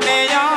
મને યા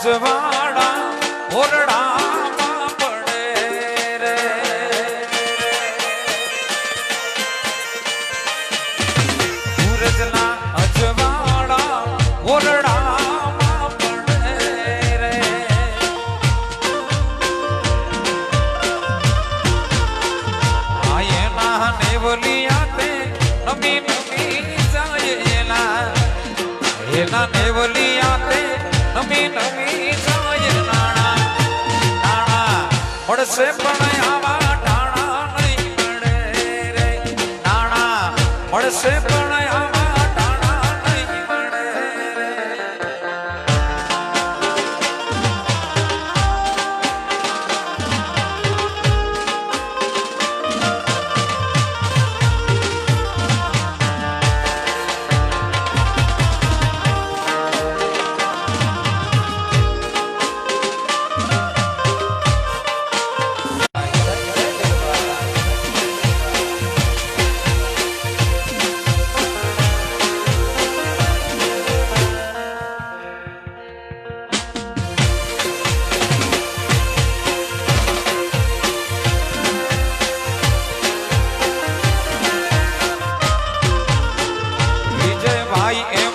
Of about પડશે પણ આવા ટાણા નહીં પડે રે. ટાણા પડશે પણ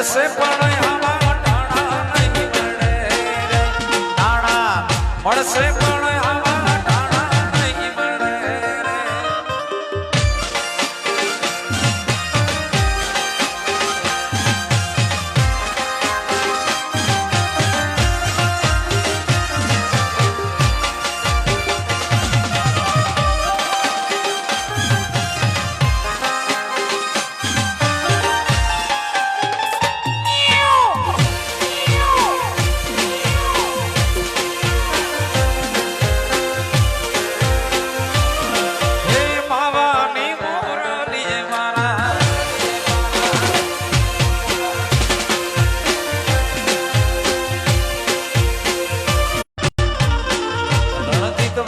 મળશે પણ આવા ટાણા નહીં પણ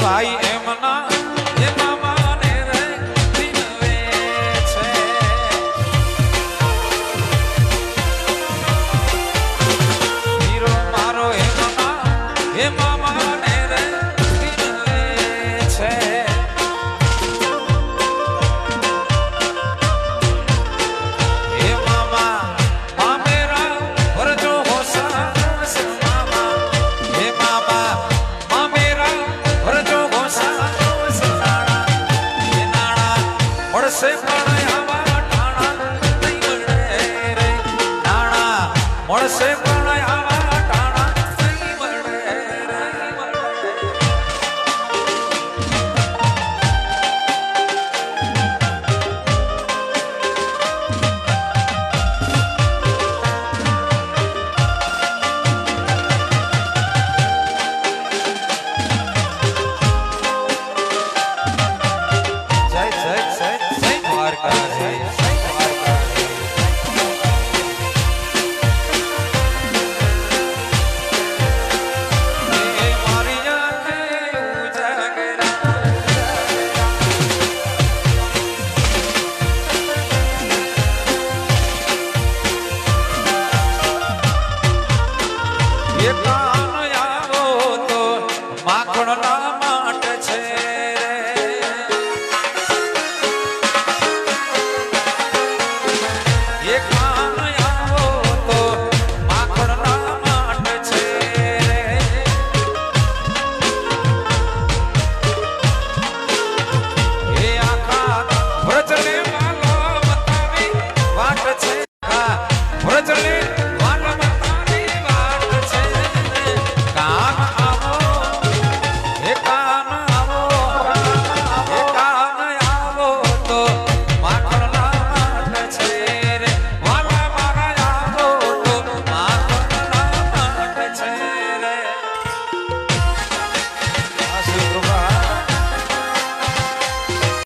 ભાઈ મળશે ভজনে